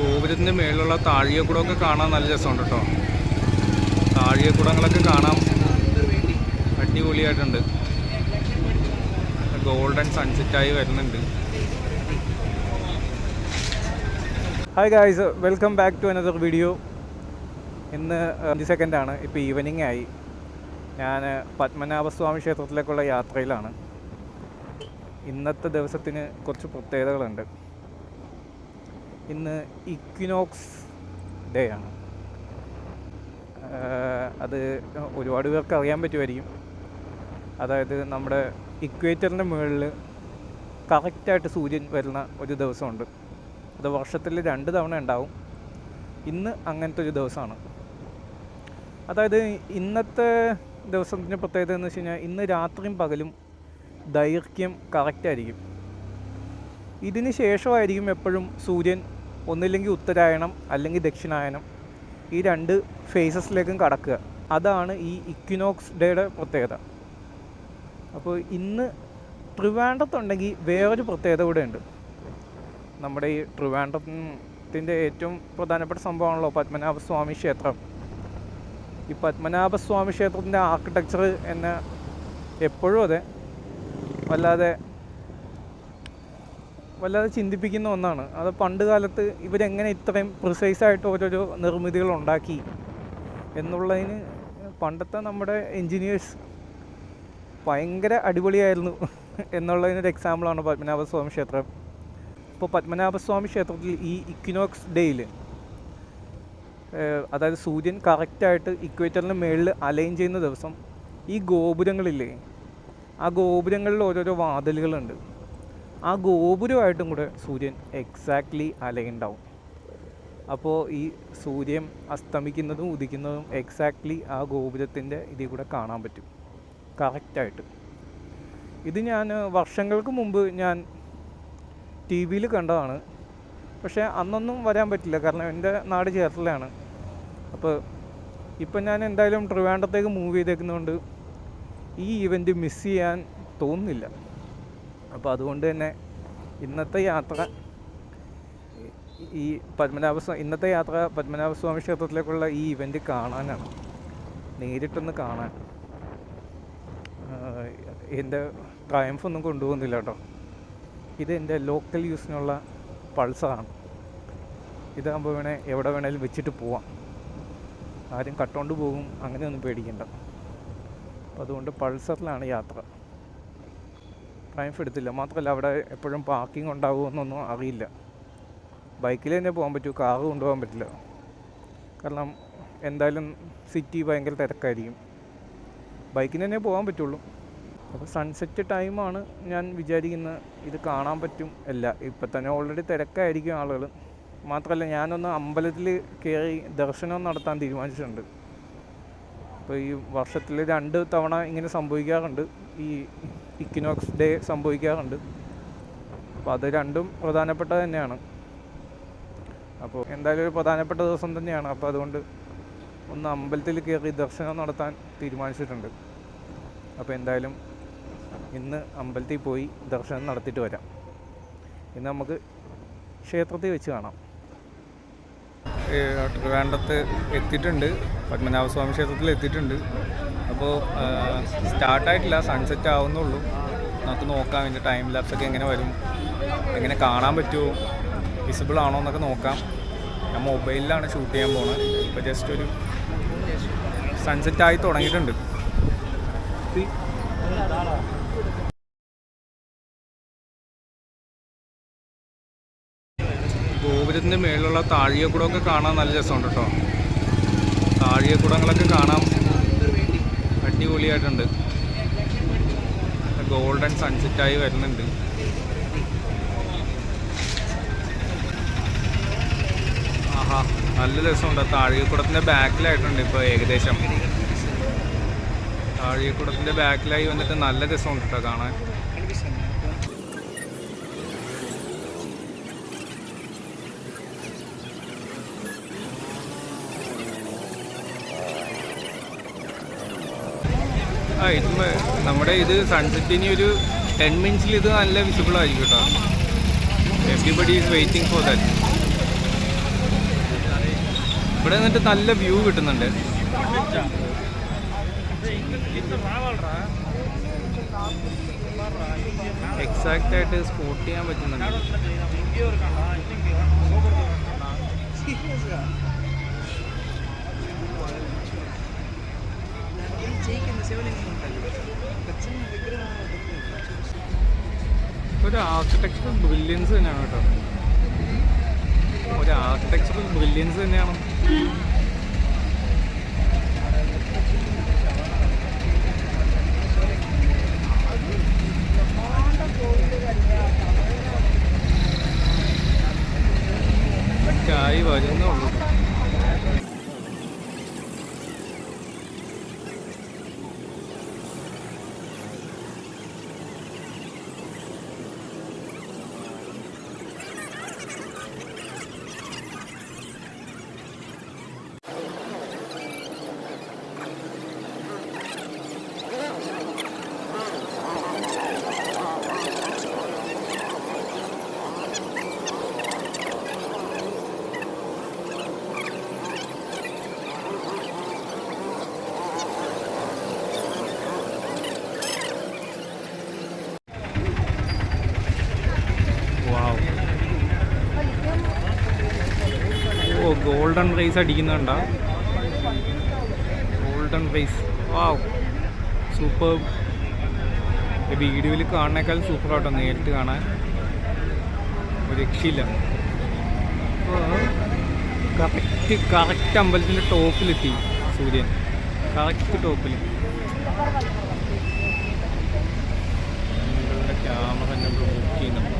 ഗോപുരത്തിന്റെ മേളിലുള്ള താഴികക്കുടമൊക്കെ കാണാൻ നല്ല രസമുണ്ട് കേട്ടോ. താഴികക്കുടങ്ങളൊക്കെ കാണാൻ അടിപൊളിയായിട്ടുണ്ട്. ഗോൾഡൻ സൺസെറ്റായി വരുന്നുണ്ട്. Hi guys welcome back to another video ഇന്ന് അഞ്ച് സെക്കൻഡാണ് ഇപ്പോൾ ഈവനിങ് ആയി. ഞാൻ പത്മനാഭസ്വാമി ക്ഷേത്രത്തിലേക്കുള്ള യാത്രയിലാണ്. ഇന്നത്തെ ദിവസത്തിന് കുറച്ച് പ്രത്യേകതകളുണ്ട്. ഇന്ന് ഇക്വിനോക്സ് ഡേ ആണ്. അത് ഒരുപാട് പേർക്ക് അറിയാൻ പറ്റുമായിരിക്കും. അതായത് നമ്മുടെ ഇക്വേറ്ററിന്റെ മുകളിൽ കറക്റ്റായിട്ട് സൂര്യൻ വരുന്ന ഒരു ദിവസമുണ്ട്. അത് വർഷത്തിൽ രണ്ട് തവണ ഉണ്ടാവും. ഇന്ന് അങ്ങനത്തെ ഒരു ദിവസമാണ്. അതായത് ഇന്നത്തെ ദിവസത്തിന്റെ പ്രത്യേകത എന്ന് വെച്ച് കഴിഞ്ഞാൽ ഇന്ന് രാത്രിയും പകലും ദൈർഘ്യം കറക്റ്റായിരിക്കും. ഇതിന് ശേഷമായിരിക്കും എപ്പോഴും സൂര്യൻ ഒന്നില്ലെങ്കിൽ ഉത്തരായണം അല്ലെങ്കിൽ ദക്ഷിണായനം. ഈ രണ്ട് ഫേസസിലേക്കും കടക്കുക. അതാണ് ഈ ഇക്വിനോക്സ് ഡേയുടെ പ്രത്യേകത. അപ്പോൾ ഇന്ന് ട്രിവാൻഡ്രത്തുണ്ടെങ്കിൽ വേറൊരു പ്രത്യേകത കൂടെ ഉണ്ട് നമ്മുടെ ഈ ട്രിവാൻഡ്രത്തിന്റെ ഏറ്റവും പ്രധാനപ്പെട്ട സംഭവമാണല്ലോ പത്മനാഭസ്വാമി ക്ഷേത്രം. ഈ പത്മനാഭസ്വാമി ക്ഷേത്രത്തിന്റെ ആർക്കിടെക്ചർ എന്നെ എപ്പോഴും അതെ. വല്ലാതെ വല്ലാതെ ചിന്തിപ്പിക്കുന്ന ഒന്നാണ്. അത് പണ്ട് കാലത്ത് ഇവരെങ്ങനെ ഇത്രയും പ്രിസൈസായിട്ട് ഓരോരോ നിർമ്മിതികൾ ഉണ്ടാക്കി എന്നുള്ളതിന് പണ്ടത്തെ നമ്മുടെ എൻജിനീയേഴ്സ് ഭയങ്കര അടിപൊളിയായിരുന്നു എന്നുള്ളതിനൊരു എക്സാമ്പിളാണ് പത്മനാഭസ്വാമി ക്ഷേത്രം. ഇപ്പോൾ പത്മനാഭസ്വാമി ക്ഷേത്രത്തിൽ ഈ ഇക്വിനോക്സ് ഡേയിൽ അതായത് സൂര്യൻ കറക്റ്റായിട്ട് ഇക്വേറ്ററിന് മേളിൽ അലൈൻ ചെയ്യുന്ന ദിവസം ഈ ഗോപുരങ്ങളില്ലേ ആ ഗോപുരങ്ങളിൽ ഓരോരോ വാതിലുകളുണ്ട്. ആ ഗോപുരമായിട്ടും കൂടെ സൂര്യൻ എക്സാക്ട്ലി അലൈൻഡാവും അപ്പോൾ ഈ സൂര്യൻ അസ്തമിക്കുന്നതും ഉദിക്കുന്നതും എക്സാക്ട്ലി ആ ഗോപുരത്തിന്റെ ഇതിൽ കൂടെ കാണാൻ പറ്റും. കറക്റ്റായിട്ട് ഇത് ഞാൻ വർഷങ്ങൾക്ക് മുമ്പ് ഞാൻ ടി വിയിൽ കണ്ടതാണ്. പക്ഷേ അന്നൊന്നും വരാൻ പറ്റില്ല. കാരണം എന്റെ നാട് ചേർത്തലാണ്. അപ്പോൾ ഇപ്പം ഞാൻ എന്തായാലും ട്രിവാൻഡത്തേക്ക് മൂവ് ചെയ്തേക്കുന്നതുകൊണ്ട് ഈ ഇവന്റ് മിസ് ചെയ്യാൻ തോന്നുന്നില്ല. അപ്പോൾ അതുകൊണ്ട് തന്നെ ഇന്നത്തെ യാത്ര ഈ പത്മനാഭസ്വാമി ഇന്നത്തെ യാത്ര പത്മനാഭസ്വാമി ക്ഷേത്രത്തിലേക്കുള്ള ഈ ഇവന്റ് കാണാനാണ്. നേരിട്ടൊന്ന് കാണാൻ. എന്റെ ട്രയംഫ് ഒന്നും കൊണ്ടുപോകുന്നില്ല കേട്ടോ. ഇത് എന്റെ ലോക്കൽ യൂസിനുള്ള പൾസറാണ് ഇതാകുമ്പോൾ വേണേൽ എവിടെ വേണേലും വെച്ചിട്ട് പോവാം. ആരും കട്ടോണ്ട് പോകും അങ്ങനെയൊന്നും പേടിക്കണ്ട. അപ്പോൾ അതുകൊണ്ട് പൾസറിലാണ് യാത്ര. ട്രയംഫ് എടുത്തില്ല. മാത്രമല്ല അവിടെ എപ്പോഴും പാർക്കിംഗ് ഉണ്ടാകുമെന്നൊന്നും അറിയില്ല. ബൈക്കിൽ തന്നെ പോകാൻ പറ്റൂ കാറ് കൊണ്ടുപോകാൻ പറ്റില്ല. കാരണം എന്തായാലും സിറ്റി ഭയങ്കര തിരക്കായിരിക്കും. ബൈക്കിന് തന്നെ പോകാൻ പറ്റുള്ളൂ. അപ്പോൾ സൺസെറ്റ് ടൈമാണ് ഞാൻ വിചാരിക്കുന്നത് ഇത് കാണാൻ പറ്റും അല്ല. ഇപ്പം തന്നെ ഓൾറെഡി തിരക്കായിരിക്കും ആളുകൾ മാത്രമല്ല ഞാനൊന്ന് അമ്പലത്തിൽ കയറി ദർശനം നടത്താൻ തീരുമാനിച്ചിട്ടുണ്ട്. അപ്പോൾ ഈ വർഷത്തിൽ രണ്ട് തവണ ഇങ്ങനെ സംഭവിക്കാറുണ്ട്. ഈ ഇക്വിനോക്സ് ഡേ സംഭവിക്കാറുണ്ട്. അപ്പോൾ അത് രണ്ടും പ്രധാനപ്പെട്ട തന്നെയാണ്. അപ്പോൾ എന്തായാലും ഒരു പ്രധാനപ്പെട്ട ദിവസം തന്നെയാണ്. അപ്പോൾ അതുകൊണ്ട് ഒന്ന് അമ്പലത്തിൽ കയറി ദർശനം നടത്താൻ തീരുമാനിച്ചിട്ടുണ്ട്. അപ്പോൾ എന്തായാലും ഇന്ന് അമ്പലത്തിൽ പോയി ദർശനം നടത്തിയിട്ട് വരാം. ഇന്ന് നമുക്ക് ക്ഷേത്രത്തിൽ വെച്ച് കാണാം. ട്രിവാൻഡ്രത്ത് എത്തിയിട്ടുണ്ട്. പത്മനാഭസ്വാമി ക്ഷേത്രത്തിൽ എത്തിയിട്ടുണ്ട്. അപ്പോൾ സ്റ്റാർട്ടായിട്ടില്ല സൺസെറ്റ് ആവുന്നുള്ളൂ. നമുക്ക് നോക്കാം ഇതിന്റെ ടൈം ലാപ്സൊക്കെ എങ്ങനെ വരും എങ്ങനെ കാണാൻ പറ്റുമോ വിസിബിൾ ആണോ എന്നൊക്കെ നോക്കാം. ഞാൻ മൊബൈലിലാണ് ഷൂട്ട് ചെയ്യാൻ പോകുന്നത് ഇപ്പോൾ ജസ്റ്റ് ഒരു സൺസെറ്റ് ആയി തുടങ്ങിയിട്ടുണ്ട്. ഗോപുരത്തിന്റെ മേളിലുള്ള താഴികക്കുടമൊക്കെ കാണാൻ നല്ല രസമുണ്ട് കേട്ടോ. താഴികക്കുടങ്ങളൊക്കെ കാണാൻ അടിപൊളിയായിട്ടുണ്ട്. ഗോൾഡൻ സൺസെറ്റായി വരുന്നുണ്ട്. ആഹാ നല്ല രസമുണ്ട്. താഴികക്കുടത്തിന്റെ ബാക്കിലായിട്ടുണ്ട് ഇപ്പോൾ ഏകദേശം. താഴികക്കുടത്തിന്റെ ബാക്കിലായി വന്നിട്ട് നല്ല രസമുണ്ട് കേട്ടോ കാണാൻ. ആ ഇത് നമ്മുടെ ഇത് സൺസെറ്റിന് ഒരു ടെൻ മിനിറ്റ്സിൽ ഇത് നല്ല വിസിബിൾ ആയിരിക്കും കേട്ടോ everybody is waiting for that ഇവിടെ നിന്നിട്ട് നല്ല വ്യൂ കിട്ടുന്നുണ്ട്. എക്സാക്റ്റ് ആയിട്ട് സ്പോട്ട് ചെയ്യാൻ പറ്റുന്നുണ്ട്. ഒരു ആർക്കിടെക്ചറൽ ബ്രില്യൻസ് തന്നെയാണ് കേട്ടോ. ഒരു ആർക്കിടെക്ചറൽ ബ്രില്യൻസ് തന്നെയാണ്. ചായ വരുന്നേ ഉള്ളൂ വാവ് ഓ ഗോൾഡൻ റൈസ് അടിക്കുന്നുണ്ട? ഗോൾഡൻ റൈസ് വാവ് സൂപ്പർ വീഡിയോയിൽ കാണുന്നേക്കാൾ സൂപ്പർ ആട്ടോ നേരിട്ട് കാണാൻ. ഒരു രക്ഷയില്ല. കറക്റ്റ് കറക്റ്റ് അമ്പലത്തിന്റെ ടോപ്പിലെത്തി സൂര്യൻ. കറക്റ്റ് ടോപ്പിൽ ക്യാമറ തന്നെ ബുക്ക് ചെയ്യുന്നുണ്ട്.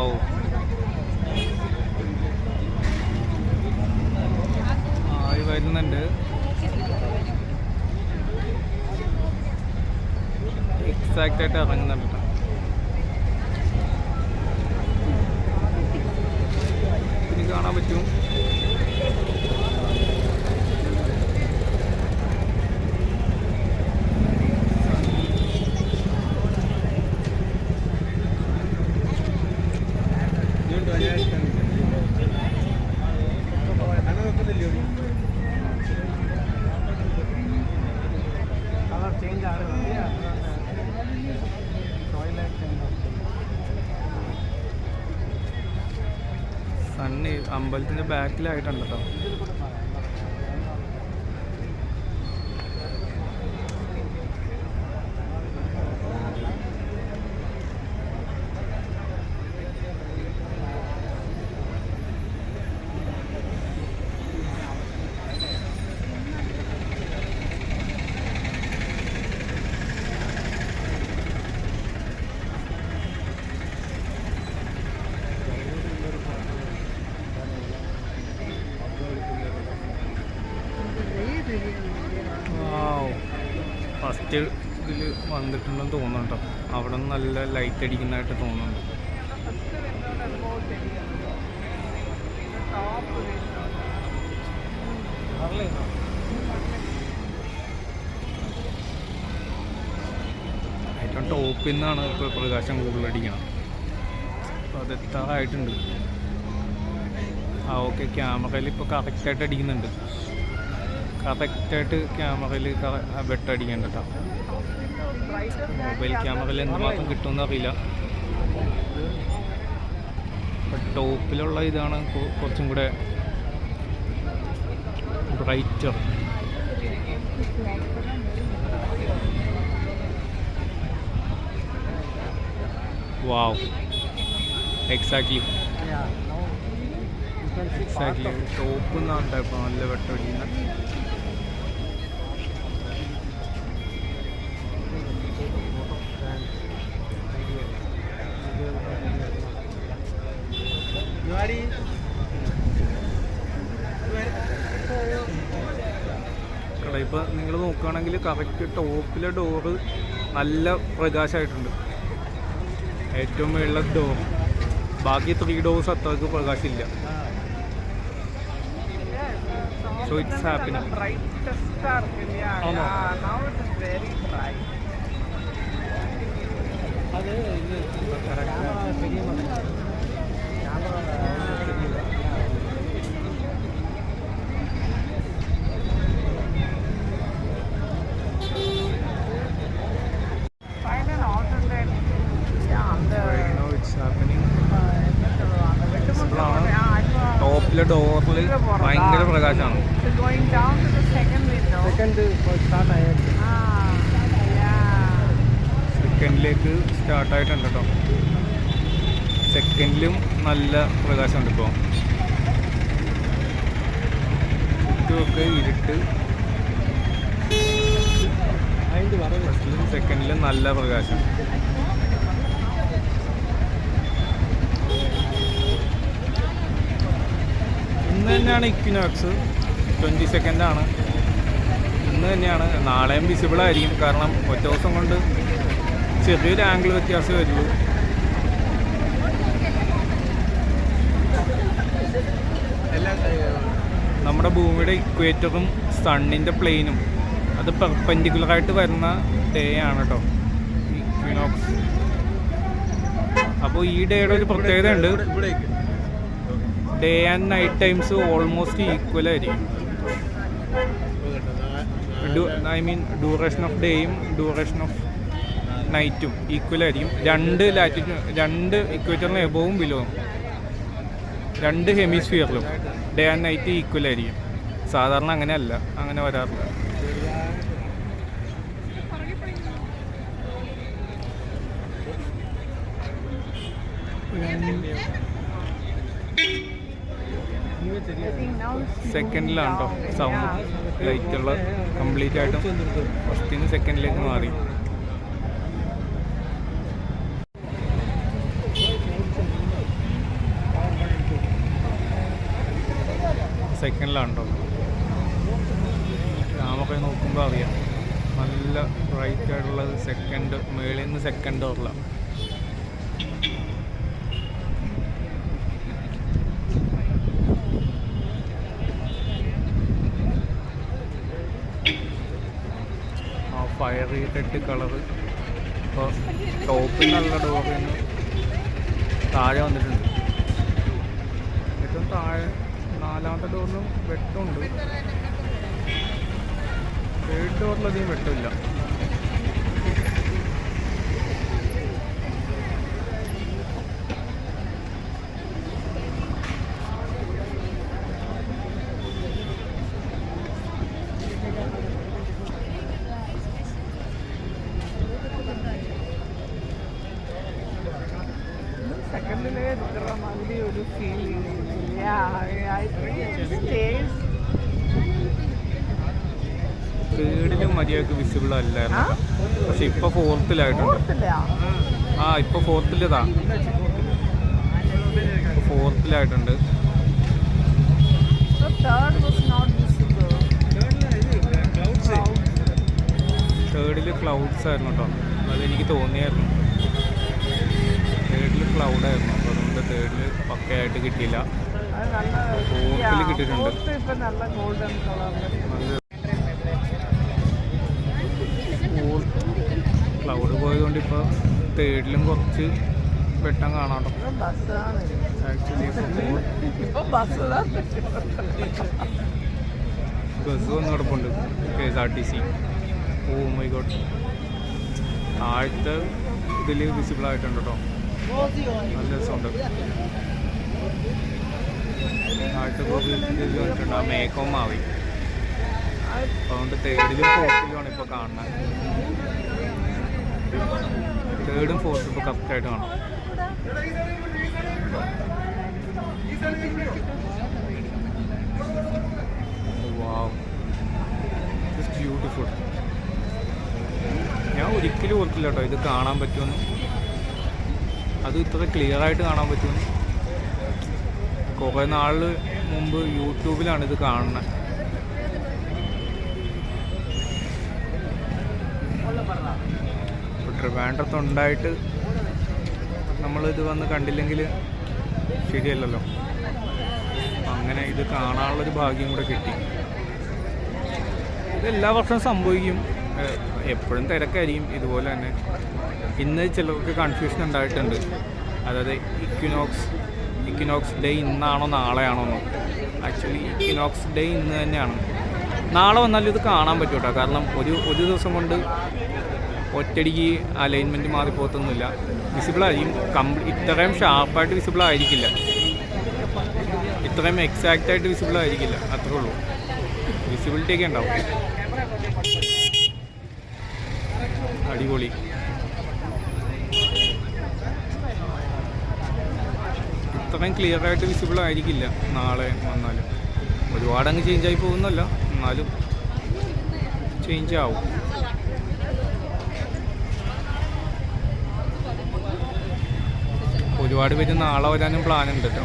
വാവ് ആയി വരുന്നുണ്ട്. എക്സാക്റ്റ് ആയിട്ട് ഇറങ്ങുന്നുണ്ട് ട്ടോ. ഇനി കാണാൻ പറ്റും സണ്ണ് അമ്പലത്തിന്റെ ബാക്കിലായിട്ടുണ്ട് കേട്ടോ ഫസ്റ്റ് ഇതിൽ വന്നിട്ടുണ്ടെന്ന് തോന്നുന്നുണ്ട്. അവിടെ നിന്ന് നല്ല ലൈറ്റ് അടിക്കുന്നതായിട്ട് തോന്നുന്നുണ്ട്. ഏറ്റവും ടോപ്പിൽ നിന്നാണ് ഇപ്പോൾ പ്രകാശം കൂടുതൽ അടിക്കണം അപ്പോൾ അത് എത്താറായിട്ടുണ്ട്. ആ ഓക്കെ ക്യാമറയിൽ ഇപ്പോൾ കറക്റ്റായിട്ട് അടിക്കുന്നുണ്ട്. കറക്റ്റായിട്ട് ക്യാമറയിൽ വെട്ടടിക്കണ്ട കേട്ടോ മൊബൈൽ ക്യാമറയിൽ എന്തുമാത്രം കിട്ടുമെന്ന് അറിയില്ല. ടോപ്പിലുള്ള ഇതാണ് കുറച്ചും കൂടെ brighter. Wow. Exactly exactly top എന്നാണ് കേട്ടോ നല്ല വെട്ടടിക്കുന്നത് കറക്റ്റ് ടോപ്പിലെ ഡോറ് നല്ല പ്രകാശമായിട്ടുണ്ട്. ഏറ്റവും മുകളിലെ ഡോർ ബാക്കി ത്രീ ഡോസ് അത്രയ്ക്ക് പ്രകാശമില്ല. സോ ഇറ്റ്സ് ചുറ്റുമൊക്കെ ഇരുട്ട്. ഫസ്റ്റിലും സെക്കൻഡിലും നല്ല പ്രകാശം. ഇന്ന് തന്നെയാണ് ഇക്വിനോക്സ് ട്വന്റി സെക്കൻഡാണ് ഇന്ന് തന്നെയാണ്. നാളെയും വിസിബിൾ ആയിരിക്കും. കാരണം ഒറ്റ ദിവസം കൊണ്ട് ചെറിയൊരു ആംഗിൾ വ്യത്യാസമേ വരുള്ളൂ എല്ലാം നമ്മുടെ ഭൂമിയുടെ ഇക്വേറ്ററും സണ്ണിന്റെ പ്ലെയിനും അത് പെർപെൻഡിക്കുലറായിട്ട് വരുന്ന ഡേ ആണ് കേട്ടോ ഇക്വിനോക്സ് അപ്പോൾ ഈ ഡേയുടെ ഒരു പ്രത്യേകത ഉണ്ട് day and night times almost equal ആയിരിക്കും. ഐ മീൻ ഡ്യൂറേഷൻ ഓഫ് ഡേയും ഡ്യൂറേഷൻ ഓഫ് നൈറ്റും ഈക്വൽ ആയിരിക്കും. രണ്ട് ലാറ്റിറ്റ്യൂഡ് രണ്ട് ഇക്വേറ്ററിന് എബോവും ബിലോവും രണ്ട് ഹെമിസ്ഫിയറിലും ഡേ ആൻഡ് നൈറ്റ് ഈക്വൽ ആയിരിക്കും. സാധാരണ അങ്ങനെയല്ല. അങ്ങനെ വരാറില്ല. സെക്കൻഡിലാണ് കേട്ടോ സൗണ്ട് ലൈറ്റുള്ള കംപ്ലീറ്റ് ആയിട്ടും ഫസ്റ്റിന് സെക്കൻഡിലേക്ക് മാറി. സെക്കൻഡിലാണ്? ക്യാമറ നോക്കുമ്പോൾ അറിയാം. നല്ല ബ്രൈറ്റ് ആയിട്ടുള്ളത് സെക്കൻഡ് മേളിൽ നിന്ന് സെക്കൻഡ് ഡോറിലാണ് ആ കളറ് ഇപ്പോൾ ടോപ്പിൽ നല്ല ഡോറിൽ നിന്ന് താഴെ വന്നിട്ടുണ്ട്. ഏറ്റവും താഴെ നാലാമത്തെ ഡോറിലും വെട്ടമുണ്ട് തേർഡ് ഡോറിലധികം മാതിരി ഒരു ഫീലിംഗ് ഐ സ്റ്റേസ് തേർഡിലും മര്യാദയ്ക്ക് വിസിബിൾ അല്ലായിരുന്നു പക്ഷെ ഇപ്പൊ ഫോർത്തിലായിട്ടുണ്ട് ആ ഇപ്പൊ ഫോർത്തിലതാ ഫോർത്തിലായിട്ടുണ്ട് തേർഡിൽ ക്ലൗഡ്സ് ആയിരുന്നു കേട്ടോ അതെനിക്ക് തോന്നിയായിരുന്നു. തേർഡിൽ ക്ലൗഡായിരുന്നു അപ്പോൾ അതുകൊണ്ട് തേർഡിൽ പക്കയായിട്ട് കിട്ടിയില്ല. ഫോർത്തിൽ കിട്ടിയിട്ടുണ്ട്. നല്ല ക്ലൗഡ് പോയതുകൊണ്ട് ഇപ്പോൾ തേർഡിലും കുറച്ച് വെട്ടം കാണാം കേട്ടോ ബസ്സാണ് ആക്ച്വലി ഇപ്പോൾ ഇപ്പൊ ബസ്സാണ് ബസ് വന്ന് കിടപ്പുണ്ട്. K S R T C. Oh my God താഴത്തെ ഇതിൽ വിസിബിൾ ആയിട്ടുണ്ട് കേട്ടോ നല്ല രസമുണ്ട് താഴത്തെ ആ മേക്കവും മാവി. അതുകൊണ്ട് തേർഡിലും ഫോർത്തിലുമാണ് ഇപ്പോൾ കാണുന്നത്. തേർഡും ഫോർത്തും ഇപ്പോൾ കറക്റ്റായിട്ട് കാണാം. ബ്യൂട്ടിഫുൾ ഞാൻ ഒരിക്കലും ഓർക്കില്ല കേട്ടോ ഇത് കാണാൻ പറ്റുമെന്ന്. അത് ഇത്ര ക്ലിയർ ആയിട്ട് കാണാൻ പറ്റുമെന്ന്. കുറേ നാൾ മുമ്പ് യൂട്യൂബിലാണ് ഇത് കാണുന്നത് ട്രിവാൻഡ്രത്തുണ്ടായിട്ട് നമ്മളിത് വന്ന് കണ്ടില്ലെങ്കിൽ ശരിയല്ലല്ലോ. അങ്ങനെ ഇത് കാണാനുള്ളൊരു ഭാഗ്യം കൂടെ കിട്ടി. ഇത് എല്ലാ വർഷവും സംഭവിക്കും. എപ്പോഴും തിരക്കായിരിക്കും. ഇതുപോലെ തന്നെ ഇന്ന് ചിലർക്ക് കൺഫ്യൂഷൻ ഉണ്ടായിട്ടുണ്ട്. അതായത് ഇക്വിനോക്സ് ഇക്വിനോക്സ് ഡേ ഇന്നാണോ നാളെയാണോ എന്നോ. ആക്ച്വലി ഇക്വിനോക്സ് ഡേ ഇന്ന് തന്നെയാണ്. നാളെ വന്നാലും ഇത് കാണാൻ പറ്റൂട്ടോ. കാരണം ഒരു ഒരു ദിവസം കൊണ്ട് ഒറ്റടിക്ക് അലൈൻമെന്റ് മാറിപ്പോകത്തൊന്നുമില്ല വിസിബിൾ ആയിരിക്കും. കംപ്ലീ ഇത്രയും ഷാർപ്പായിട്ട് വിസിബിൾ ആയിരിക്കില്ല. ഇത്രയും എക്സാക്റ്റ് ആയിട്ട് വിസിബിൾ ആയിരിക്കില്ല. അത്രേ ഉള്ളൂ. വിസിബിലിറ്റി ഒക്കെ ഉണ്ടാവും. അടിപൊളി. ഇത്രയും ക്ലിയർ ആയിട്ട് വിസിബിൾ ആയിരിക്കില്ല. നാളെ വന്നാലും. ഒരുപാടങ്ങ് ആയി പോകുന്നല്ല എന്നാലും ചേഞ്ച് ആവും. ഒരുപാട് പേര് നാളെ വരാനും പ്ലാൻ ഉണ്ട് കേട്ടോ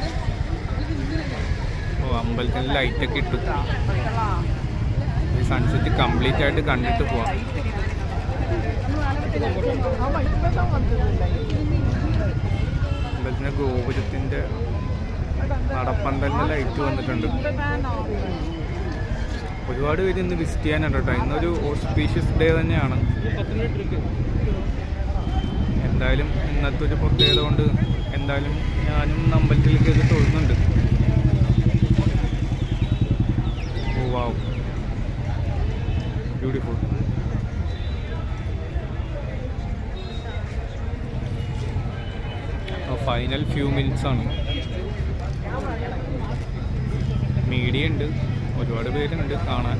ഓ അമ്പലത്തിൽ ലൈറ്റൊക്കെ ഇട്ടു. സൺസെറ്റ് കംപ്ലീറ്റ് ആയിട്ട് കണ്ടിട്ട് പോവാം. അമ്പലത്തിന്റെ ഗോപുരത്തിന്റെ നടപ്പന്തലിന്റെ ലൈറ്റ് വന്നിട്ടുണ്ട്. ഒരുപാട് പേര് ഇന്ന് വിസിറ്റ് ചെയ്യാനുണ്ട് കേട്ടോ ഇന്നൊരു ഓസ്പീഷ്യസ് ഡേ തന്നെയാണ്. എന്തായാലും ഇന്നത്തെ ഒരു പ്രത്യേകത കൊണ്ട് എന്തായാലും ഞാനും അമ്പലത്തിലേക്ക് തൊഴുന്നുണ്ട്. ഓ wow. Beautiful final few minutes ആണ്. മീഡിയ ഉണ്ട്. ഒരുപാട് പേരുണ്ട് കാണാൻ.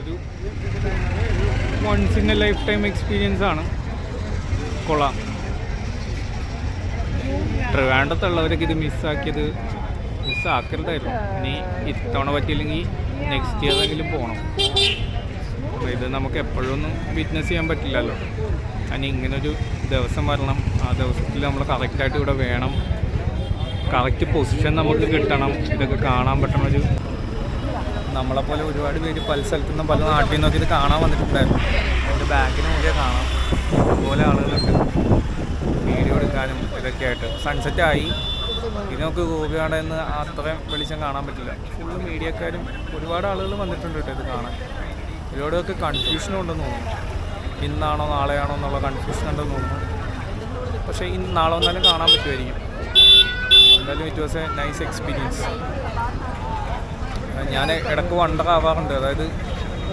ഒരു once in a lifetime experience ആണ്. കൊള്ളാം. ട്രിവാൻഡത്തുള്ളവരൊക്കെ ഇത് മിസ്സാക്കിയത് മിസ്സാക്കരുതായിരുന്നു ഇനി ഇത്തവണ പറ്റിയില്ലെങ്കിൽ നെക്സ്റ്റ് ഇയർ എങ്കിലും പോകണം അപ്പോൾ ഇത് നമുക്ക് എപ്പോഴൊന്നും വിറ്റ്നസ് ചെയ്യാൻ പറ്റില്ലല്ലോ. അതിന് ഇങ്ങനൊരു ദിവസം വരണം. ആ ദിവസത്തിൽ നമ്മൾ കറക്റ്റായിട്ട് ഇവിടെ വേണം. കറക്റ്റ് പൊസിഷൻ നമുക്ക് കിട്ടണം. ഇതൊക്കെ കാണാൻ പറ്റണ ഒരു നമ്മളെപ്പോലെ ഒരുപാട് പേര് പല സ്ഥലത്തു നിന്നും പല നാട്ടിൽ നിന്നൊക്കെ ഇത് കാണാൻ വന്നിട്ടുണ്ടായിരുന്നു. അതിന്റെ ബാക്കിന് മുന്നേ കാണാം. അതുപോലെ ആളുകളൊക്കെ വീഡിയോ എടുക്കാനും ഇതൊക്കെ ആയിട്ട്. സൺസെറ്റ് ആയി. ഇനി നമുക്ക് ഗോപിയാടെ എന്ന് അത്രയും വെളിച്ചം കാണാൻ പറ്റില്ല. ഫുള്ള് മീഡിയക്കാരും ഒരുപാട് ആളുകൾ വന്നിട്ടുണ്ട് കേട്ടോ ഇത് കാണാൻ. ഒരുപാടൊക്കെ കൺഫ്യൂഷനും ഉണ്ടെന്ന് തോന്നുന്നു. ഇന്നാണോ നാളെയാണോ എന്നുള്ള കൺഫ്യൂഷൻ ഉണ്ടെന്ന് തോന്നുന്നു. പക്ഷേ ഇന്ന് നാളെ വന്നാലും കാണാൻ പറ്റുമായിരിക്കും. എന്തായാലും it was a nice experience ഞാൻ ഇടയ്ക്ക് വണ്ടർ ആവാറുണ്ട്. അതായത്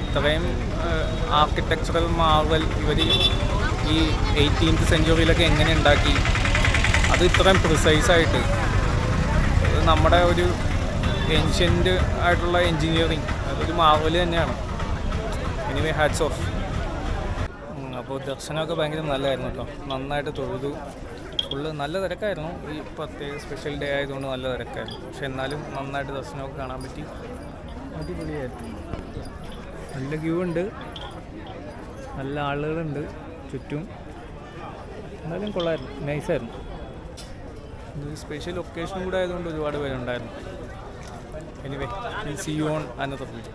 ഇത്രയും ആർക്കിടെക്ചറൽ മാർവൽ ഇവർ ഈ എയ്റ്റീൻത്ത് സെഞ്ചുറിയിലൊക്കെ എങ്ങനെ ഉണ്ടാക്കി? അത് ഇത്രയും പ്രിസൈസ് ആയിട്ട്. അത് നമ്മുടെ ഒരു ഏൻഷ്യന്റ് ആയിട്ടുള്ള എൻജിനീയറിങ് അതൊരു മാർവൽ തന്നെയാണ്. എനിവേ ഹാറ്റ്സ് ഓഫ് അപ്പോൾ ദർശനമൊക്കെ ഭയങ്കര നല്ലതായിരുന്നു കേട്ടോ. നന്നായിട്ട് തൊഴുതു. ഫുള്ള് നല്ല തിരക്കായിരുന്നു. ഈ പ്രത്യേക സ്പെഷ്യൽ ഡേ ആയതുകൊണ്ട് നല്ല തിരക്കായിരുന്നു. പക്ഷെ എന്നാലും നന്നായിട്ട് ദർശനമൊക്കെ കാണാൻ പറ്റി. അടിപൊളിയായിരുന്നു. നല്ല ക്യൂ ഉണ്ട്. നല്ല ആളുകളുണ്ട് ചുറ്റും. എന്നാലും കൊള്ളായിരുന്നു. നൈസായിരുന്നു ഇതൊരു സ്പെഷ്യൽ ഒക്കേഷനും കൂടെ ആയതുകൊണ്ട് ഒരുപാട് പേരുണ്ടായിരുന്നു. Anyway see you on another video